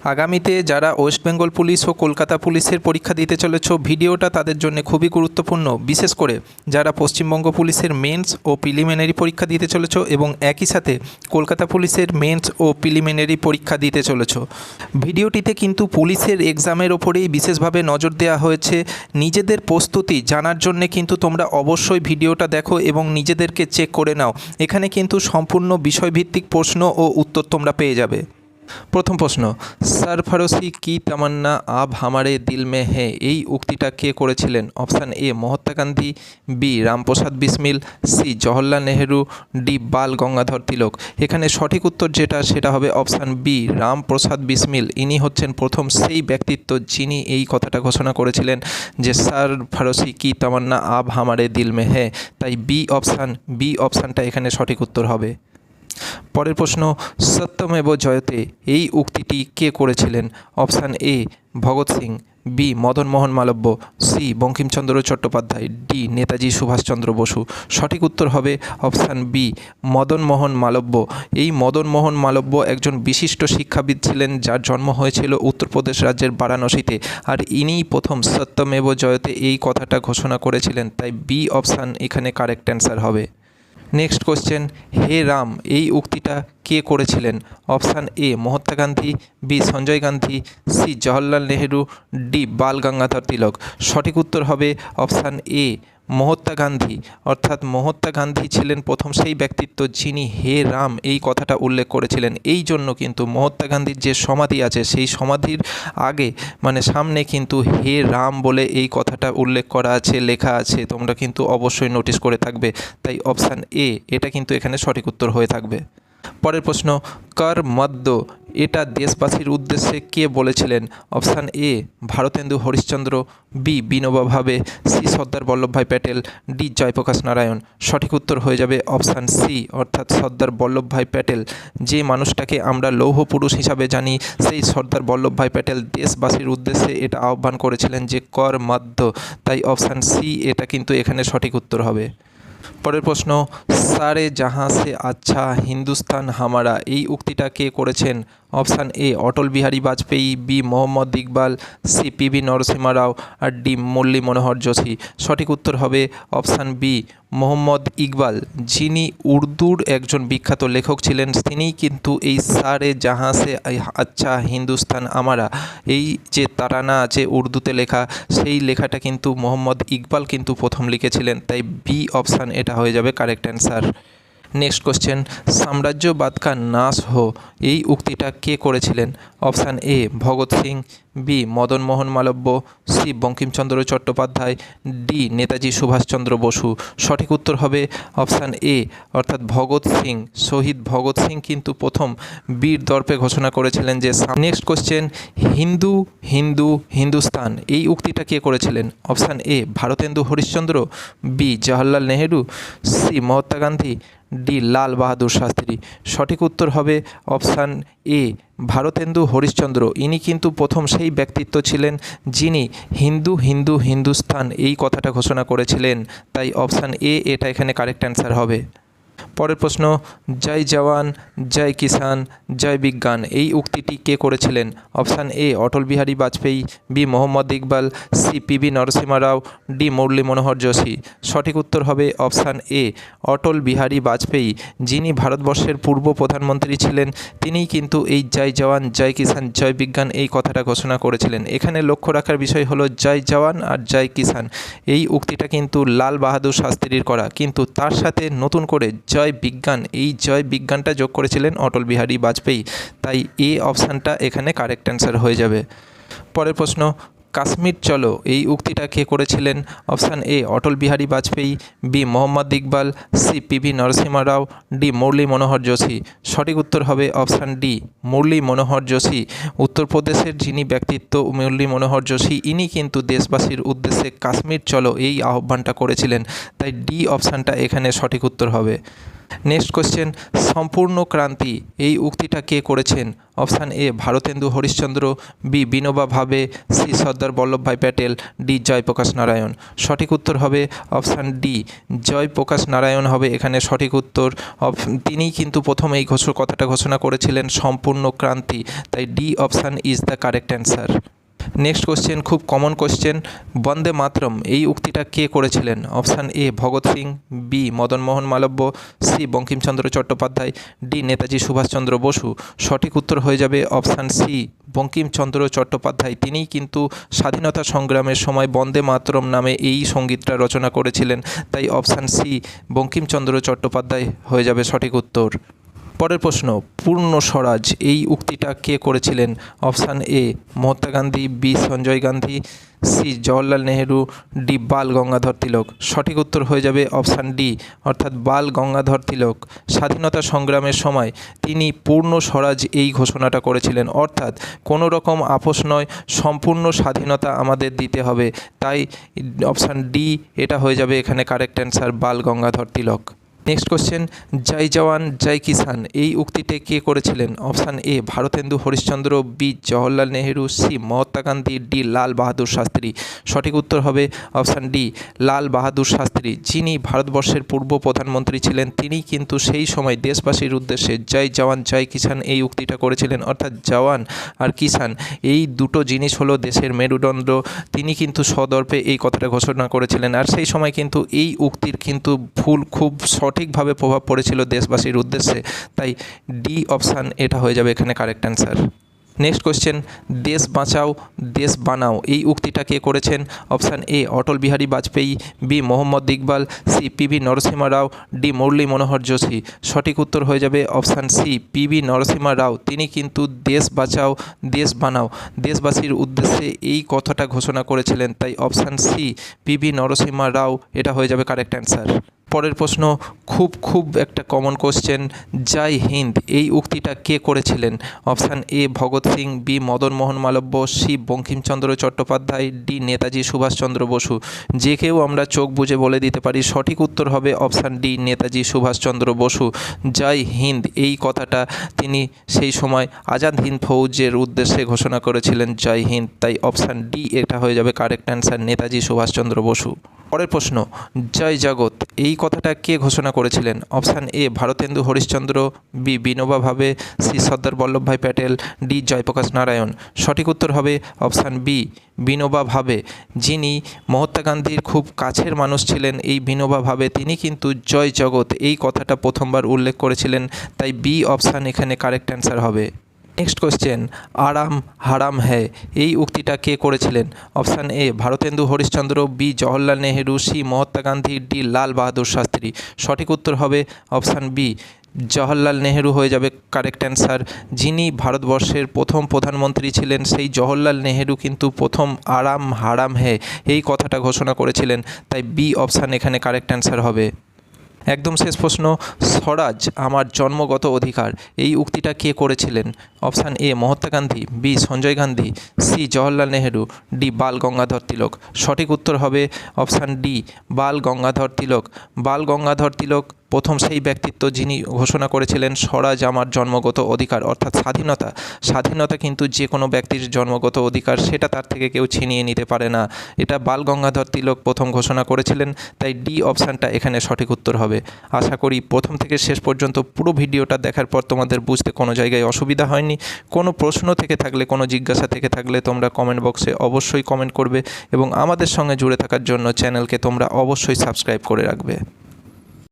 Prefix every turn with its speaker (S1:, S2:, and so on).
S1: আগামীতে যারা West Bengal police ও কলকাতা পুলিশের পরীক্ষা দিতে চলেছ, ভিডিওটা তাদের জন্য খুবই গুরুত্বপূর্ণ। বিশেষ করে যারা পশ্চিমবঙ্গ পুলিশের মেন্স ও প্রিলিমিনারি পরীক্ষা দিতে চলেছ এবং একই সাথে কলকাতা পুলিশের মেন্স ও প্রিলিমিনারি পরীক্ষা দিতে চলেছ। ভিডিওটিতে কিন্তু পুলিশের এক্সামের ওপরেই বিশেষভাবে নজর দেওয়া হয়েছে। নিজেদের প্রস্তুতি জানার জন্যে কিন্তু তোমরা অবশ্যই ভিডিওটা দেখো এবং নিজেদেরকে চেক করে নাও। এখানে কিন্তু সম্পূর্ণ বিষয়ভিত্তিক প্রশ্ন ও উত্তর তোমরা পেয়ে যাবে। প্রথম প্রশ্ন সরফরোশি কি তামান্না আব হামারে দিল মে হে? এই উক্তিটা কে করেছিলেন? Option A, Mahatma Gandhi, B, Ramprasad Bismil, C, Jawaharlal Nehru, D, Bal Gangadhar Tilak. এখানে সঠিক উত্তর যেটা, সেটা হবে অপশান বি, রামপ্রসাদ বিসমিল। ইনি হচ্ছেন প্রথম সেই ব্যক্তিত্ব যিনি এই কথাটা ঘোষণা করেছিলেন যে স্যার ফারসি কি তামান্না আব হামারে দিল মে হে? তাই বি অপশান, বি অপশানটা এখানে সঠিক উত্তর হবে। পরের প্রশ্ন, সত্যমেব জয়তে এই উক্তিটি কে করেছিলেন? Option A, Bhagat Singh, B, Madan Mohan Malviya, C, Bankimchandra Chattopadhyay, D, Netaji Subhashchandra Bose. সঠিক উত্তর হবে অপশান বি, মদন মোহন মালব্য। এই মদন মোহন মালব্য একজন বিশিষ্ট শিক্ষাবিদ ছিলেন, যার জন্ম হয়েছিল উত্তরপ্রদেশ রাজ্যের বারাণসীতে। আর ইনিই প্রথম সত্যমেব জয়তে এই কথাটা ঘোষণা করেছিলেন, তাই বি অপশান এখানে কারেক্ট অ্যান্সার হবে। নেক্সট কোশ্চেন হে রাম এই উক্তিটা কে করেছিলেন? Option A Mahatma Gandhi B Sanjay Gandhi C Jawaharlal Nehru D Bal Gangadhar Tilak. সঠিক উত্তর হবে অপশান এ মহাত্মা গান্ধী, অর্থাৎ মহাত্মা গান্ধী ছিলেন প্রথম সেই ব্যক্তিত্ব যিনি হে রাম এই কথাটা উল্লেখ করেছিলেন। এই জন্য কিন্তু মহাত্মা গান্ধীর যে সমাধি আছে, সেই সমাধির আগে মানে সামনে কিন্তু হে রাম বলে এই কথাটা উল্লেখ করা আছে, লেখা আছে। তোমরা কিন্তু অবশ্যই নোটিস করে থাকবে। তাই অপশান এ এটা কিন্তু এখানে সঠিক উত্তর হয়ে থাকবে। পরের প্রশ্ন, কর মদ্য এটা দেশবাসীর উদ্দেশ্যে কে বলেছিলেন? Option A, Bharatendu Harishchandra, B, Vinoba Bhave, C, Sardar Vallabhbhai Patel, D, Jayaprakash Narayan. সঠিক উত্তর হয়ে যাবে অপশান সি, অর্থাৎ সর্দার বল্লভভাই প্যাটেল। যে মানুষটাকে আমরা লৌহ পুরুষ হিসাবে জানি, সেই সর্দার বল্লভভাই প্যাটেল দেশবাসীর উদ্দেশ্যে এটা আহ্বান করেছিলেন যে কর মাধ্য। তাই অপশান সি, এটা কিন্তু এখানে সঠিক উত্তর হবে। পরের প্রশ্ন, সারে জাহাঁ সে আচ্ছা হিন্দুস্তান হামারা, এই উক্তিটা কে করেছেন? Option A, Atal Bihari Vajpayee, B, Mohammad Iqbal, C, P B Narasimha Rao R D, Murli Manohar Joshi. সঠিক উত্তর হবে অপশান বি, মোহাম্মদ ইকবাল। যিনি উর্দুর একজন বিখ্যাত লেখক ছিলেন, তিনিই কিন্তু এই সারে জাহাঁ সে আচ্ছা হিন্দুস্তান আমারা। এই যে তারানা আছে উর্দুতে লেখা, সেই লেখাটা কিন্তু মোহাম্মদ ইকবাল কিন্তু প্রথম লিখেছিলেন। তাই বি অপশান এটা হয়ে যাবে, কারেক্ট অ্যান্সার। নেক্সট কোশ্চেন সাম্রাজ্যবাদ কা নাশ হো, এই উক্তিটা কে করেছিলেন? Option A Bhagat Singh B Madan Mohan Malviya C Bankimchandra Chattopadhyay D Netaji Subhashchandra Bose. সঠিক উত্তর হবে অপশান এ অর্থাৎ ভগৎ সিং। শহীদ ভগৎ সিং কিন্তু প্রথম বীর দর্পে ঘোষণা করেছিলেন যে নেক্সট কোশ্চেন হিন্দু হিন্দু, হিন্দুস্তান। এই উক্তিটা কে করেছিলেন? Option A Bharatendu Harishchandra B Jawaharlal Nehru C Mahatma Gandhi D, Lal Bahadur Shastri. সঠিক উত্তর হবে অপশান এ, ভারতেন্দু হরিশ্চন্দ্র। ইনি কিন্তু প্রথম সেই ব্যক্তিত্ব ছিলেন যিনি হিন্দু হিন্দু, হিন্দুস্থান এই কথাটা ঘোষণা করেছিলেন। তাই অপশান এ, এটা এখানে কারেক্ট অ্যান্সার হবে। পরের প্রশ্ন, জয় জওয়ান, জয় কিষান জয় বিজ্ঞান এই উক্তিটি কে করেছিলেন? Option A, Atal Bihari Vajpayee, B, Mohammad Iqbal, C, P B Narasimha Rao, D, Murli Manohar Joshi. সঠিক উত্তর হবে অপশান এ, অটল বিহারী বাজপেয়ী। যিনি ভারতবর্ষের পূর্ব প্রধানমন্ত্রী ছিলেন, তিনিই কিন্তু এই জয় জওয়ান, জয় কিষান জয় বিজ্ঞান এই কথাটা ঘোষণা করেছিলেন। এখানে লক্ষ্য রাখার বিষয় হলো, জয় জওয়ান আর জয় কিষান এই উক্তিটা কিন্তু লাল বাহাদুর শাস্ত্রীর করা। কিন্তু তার সাথে নতুন করে জয় বিজ্ঞান। এই জয় বিজ্ঞানটা যোগ করেছিলেন অটল বিহারী বাজপেয়ী। তাই এ অপশানটা এখানে কারেক্ট অ্যান্সার হয়ে যাবে। পরের প্রশ্ন কাশ্মীর, চলো। এই উক্তিটা কে করেছিলেন? Option A, Atal Bihari Vajpayee, B, Mohammad Iqbal, C, P V Narasimha Rao, D, Murli Manohar Joshi. সঠিক উত্তর হবে অপশান ডি, মুরলী মনোহর যোশী। উত্তরপ্রদেশের যিনি ব্যক্তিত্ব, মুরলী মনোহর যোশী, ইনি কিন্তু দেশবাসীর উদ্দেশ্যে কাশ্মীর, চলো এই আহ্বানটা করেছিলেন। তাই ডি অপশানটা এখানে সঠিক উত্তর হবে। নেক্সট কোশ্চেন সম্পূর্ণ ক্রান্তি, এই উক্তিটা কে করেছেন? Option A Bharatendu Harishchandra B Vinoba Bhave C Sardar Vallabhbhai Patel D Jayaprakash Narayan. সঠিক উত্তর হবে অপশান ডি জয়প্রকাশ নারায়ণ হবে এখানে সঠিক উত্তর। তিনিই কিন্তু প্রথম এই ঘোষ, কথাটা ঘোষণা করেছিলেন, সম্পূর্ণ ক্রান্তি, তাই D option is the correct answer next question খুব কমন কোশ্চেন বন্দে মাতরম, এই উক্তিটা কে করেছিলেন? Option A Bhagat Singh B Madanmohan Malviya C Bankimchandra Chattopadhyay D Netaji Subhashchandra Bose. সঠিক উত্তর হয়ে যাবে অপশান সি বঙ্কিমচন্দ্র চট্টোপাধ্যায়। তিনিই কিন্তু স্বাধীনতা সংগ্রামের সময় বন্দে মাতরম নামে এই সঙ্গীতটা রচনা করেছিলেন। তাই অপশান সি বঙ্কিমচন্দ্র চট্টোপাধ্যায় হয়ে যাবে সঠিক উত্তর। পরের প্রশ্ন, পূর্ণ স্বরাজ, এই উক্তিটা কে করেছিলেন? Option A, Mahatma Gandhi, B, Sanjay Gandhi, C, Jawaharlal Nehru, D, Bal Gangadhar Tilak. সঠিক উত্তর হয়ে যাবে অপশান ডি, অর্থাৎ বাল গঙ্গাধর তিলক। স্বাধীনতা সংগ্রামের সময় তিনি পূর্ণ স্বরাজ এই ঘোষণাটা করেছিলেন। অর্থাৎ কোনো রকম আপোষ নয়, সম্পূর্ণ স্বাধীনতা আমাদের দিতে হবে। তাই অপশান ডি, এটা হয়ে যাবে এখানে correct answer Bal Gangadhar Tilak. Next question জয় জওয়ান জয় কিষান এই উক্তিতে কে করেছিলেন? Option A Bharatendu Harishchandra B Jawaharlal Nehru C Mahatma Gandhi D Lal Bahadur Shastri. সঠিক উত্তর হবে অপশান ডি লাল বাহাদুর শাস্ত্রী। যিনি ভারতবর্ষের পূর্ব প্রধানমন্ত্রী ছিলেন, তিনি কিন্তু সেই সময় দেশবাসীর উদ্দেশ্যে জয় জওয়ান, জয় কিষান এই উক্তিটা করেছিলেন। অর্থাৎ জওয়ান আর কিষান এই দুটো জিনিস হলো দেশের মেরুদণ্ড। তিনি কিন্তু সদর্পে এই কথাটা ঘোষণা করেছিলেন। আর সেই সময় কিন্তু এই উক্তির কিন্তু ভুল খুব সঠিকভাবে প্রভাব পড়েছিল দেশবাসীর উদ্দেশ্যে, তাই ডি অপশান এটা হয়ে যাবে এখানে কারেক্ট অ্যান্সার নেক্সট কোশ্চেন দেশ বাঁচাও, দেশ বানাও। এই উক্তিটা কে করেছেন? Option A Atal Bihari Vajpayee B Mohammad Iqbal C P V Narasimha Rao D Murli Manohar Joshi. সঠিক উত্তর হয়ে যাবে option C P V Narasimha Rao. তিনি কিন্তু দেশ বাঁচাও, দেশ বানাও। দেশবাসীর উদ্দেশ্যে এই কথাটা ঘোষণা করেছিলেন, তাই option C P V Narasimha Rao, এটা হয়ে যাবে কারেক্ট অ্যান্সার পরের প্রশ্ন, খুব খুব একটা কমন কোশ্চেন জয় হিন্দ, এই উক্তিটা কে করেছিলেন? Option A, Bhagat Singh, B, Madan Mohan Malviya, C, Bankimchandra Chattopadhyay, D, Netaji Subhashchandra Bose. যে কেউ আমরা চোখ বুজে বলে দিতে পারি, সঠিক উত্তর হবে অপশান ডি, নেতাজি সুভাষচন্দ্র বসু। জয় হিন্দ, এই কথাটা তিনি সেই সময় আজাদ হিন্দ ফৌজের উদ্দেশ্যে ঘোষণা করেছিলেন, জয় হিন্দ। তাই অপশান ডি এটা হয়ে যাবে কারেক্ট অ্যান্সার নেতাজি সুভাষচন্দ্র বসু। পরের প্রশ্ন, জয় জগৎ, এই কথাটা কে ঘোষণা করেছিলেন? Option A, Bharatendu Harishchandra, B, Vinoba Bhave, C, Sardar Vallabhbhai Patel, D, Jayaprakash Narayan. সঠিক উত্তর হবে অপশান বি, বিনোবা ভাবে। যিনি মহাত্মা গান্ধীর খুব কাছের মানুষ ছিলেন, এই বিনোবা ভাবে, তিনি কিন্তু জয় জগৎ, এই কথাটা প্রথমবার উল্লেখ করেছিলেন, তাই বি অপশান এখানে কারেক্ট অ্যান্সার হবে। নেক্সট কোশ্চেন আরাম হারাম হ্যায়, এই উক্তিটা কে করেছিলেন? Option A Bharatendu Harishchandra B Jawaharlal Nehru C Mahatma Gandhi D Lal Bahadur Shastri. সঠিক উত্তর হবে অপশান বি জওহরলাল নেহেরু হয়ে যাবে কারেক্ট অ্যান্সার যিনি ভারতবর্ষের প্রথম প্রধানমন্ত্রী ছিলেন, সেই জওহরলাল নেহেরু কিন্তু প্রথম আরাম হারাম হে এই কথাটা ঘোষণা করেছিলেন। তাই বি অপশান এখানে কারেক্ট অ্যান্সার হবে। একদম শেষ প্রশ্ন, স্বরাজ আমার জন্মগত অধিকার, এই উক্তিটা কে করেছিলেন? Option A, Mahatma Gandhi, B, Sanjay Gandhi, C Jawaharlal Nehru, D, Bal Gangadhar Tilak. সঠিক উত্তর হবে অপশান ডি, বাল গঙ্গাধর তিলক। বাল গঙ্গাধর তিলক প্রথম সেই ব্যক্তিত্ব যিনি ঘোষণা করেছিলেন, স্বরাজ আমার জন্মগত অধিকার। অর্থাৎ স্বাধীনতা। স্বাধীনতা কিন্তু যে কোনো ব্যক্তির জন্মগত অধিকার, সেটা তার থেকে কেউ ছিনিয়ে নিতে পারে না। এটা বাল গঙ্গাধর তিলক প্রথম ঘোষণা করেছিলেন, তাই ডি অপশানটা এখানে সঠিক উত্তর হবে। আশা করি প্রথম থেকে শেষ পর্যন্ত পুরো ভিডিওটা দেখার পর তোমাদের বুঝতে কোনো জায়গায় অসুবিধা হয়নি। কোনো প্রশ্ন থেকে থাকলে, কোনো জিজ্ঞাসা থেকে থাকলে তোমরা কমেন্ট বক্সে অবশ্যই কমেন্ট করবে এবং আমাদের সঙ্গে জুড়ে থাকার জন্য চ্যানেলকে তোমরা অবশ্যই সাবস্ক্রাইব করে রাখবে।